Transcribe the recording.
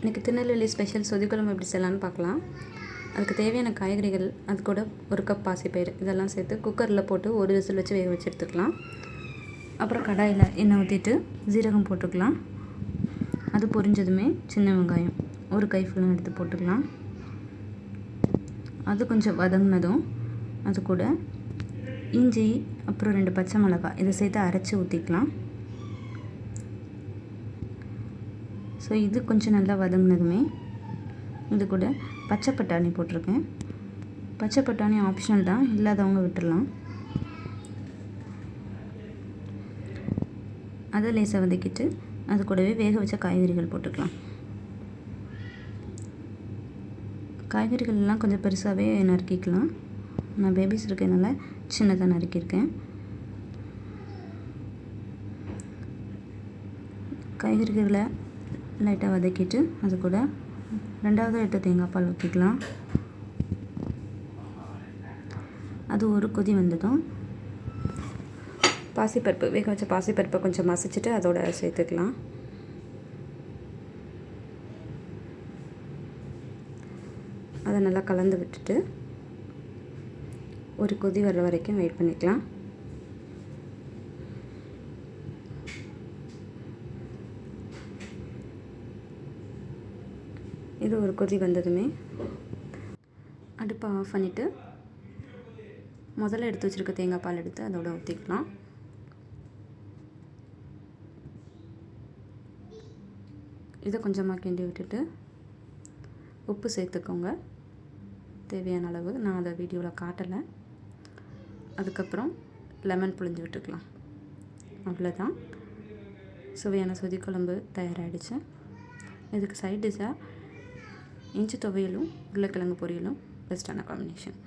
இன்றைக்கி திருநெல்வேலி ஸ்பெஷல் சொதிக்குழம்பு எப்படி செய்யலான்னு பார்க்கலாம். அதுக்கு தேவையான காய்கறிகள் அது கூட ஒரு கப் பாசிப்பயிறு இதெல்லாம் சேர்த்து குக்கரில் போட்டு ஒரு விசில் வச்சு வேக வச்சு எடுத்துக்கலாம். அப்புறம் கடாயில் எண்ணெய் ஊற்றிட்டு ஜீரகம் போட்டுக்கலாம். அது பொரிஞ்சதுமே சின்ன வெங்காயம் ஒரு கை ஃபுல்லும் எடுத்து போட்டுக்கலாம். அது கொஞ்சம் வதங்கினதும் அது கூட இஞ்சி அப்புறம் ரெண்டு பச்சை மிளகாய் இதை சேர்த்து அரைச்சி ஊற்றிக்கலாம் ஸோ இது கொஞ்சம் நல்லா வதங்கினதுமே. இது கூட பச்சை பட்டாணி போட்டிருக்கேன். பச்சை பட்டாணி ஆப்ஷனல் தான். இல்லாதவங்க விட்டுடலாம் அதை லேசாக வதக்கிட்டு அது கூடவே வேக வச்ச காய்கறிகள் போட்டுக்கலாம். காய்கறிகள்லாம் கொஞ்சம் பெருசாகவே நறுக்கிக்கலாம். நான் பேபிஸ் இருக்கனால சின்னதாக நறுக்கியிருக்கேன். காய்கறிகளை லைட்டாக வதக்கிட்டு அது கூட ரெண்டாவது எடுத்து தேங்காய் பால் ஊற்றிக்கலாம் அது ஒரு கொதி வந்ததும் பாசிப்பருப்பு வேக வச்ச பாசிப்பருப்பை கொஞ்சம் மசிச்சுட்டு அதோட சேர்த்துக்கலாம். அதை நல்லா கலந்து விட்டுட்டு ஒரு கொதி வர்ற வரைக்கும் வெயிட் பண்ணிக்கலாம். இது ஒரு கொதி வந்ததுமே. அடுப்பை ஆஃப் பண்ணிவிட்டு முதல்ல எடுத்து வச்சுருக்க தேங்காய் பால் எடுத்து அதோட ஊற்றிக்கலாம் இதை கொஞ்சமாக கிண்டி விட்டுட்டு உப்பு சேர்த்துக்கோங்க. தேவையான அளவு. நான் அதை வீடியோவில் காட்டலை. அதுக்கப்புறம் லெமன் புழிஞ்சு விட்டுக்கலாம். அவ்வளோதான் சுவையான சொதி குழம்பு தயாராகிடுச்சு இதுக்கு சைட் டிஷ்ஷாக இஞ்சி துவையலும் உருளைக்கிழங்கு பொரியலும் பெஸ்ட்டான காம்பினேஷன்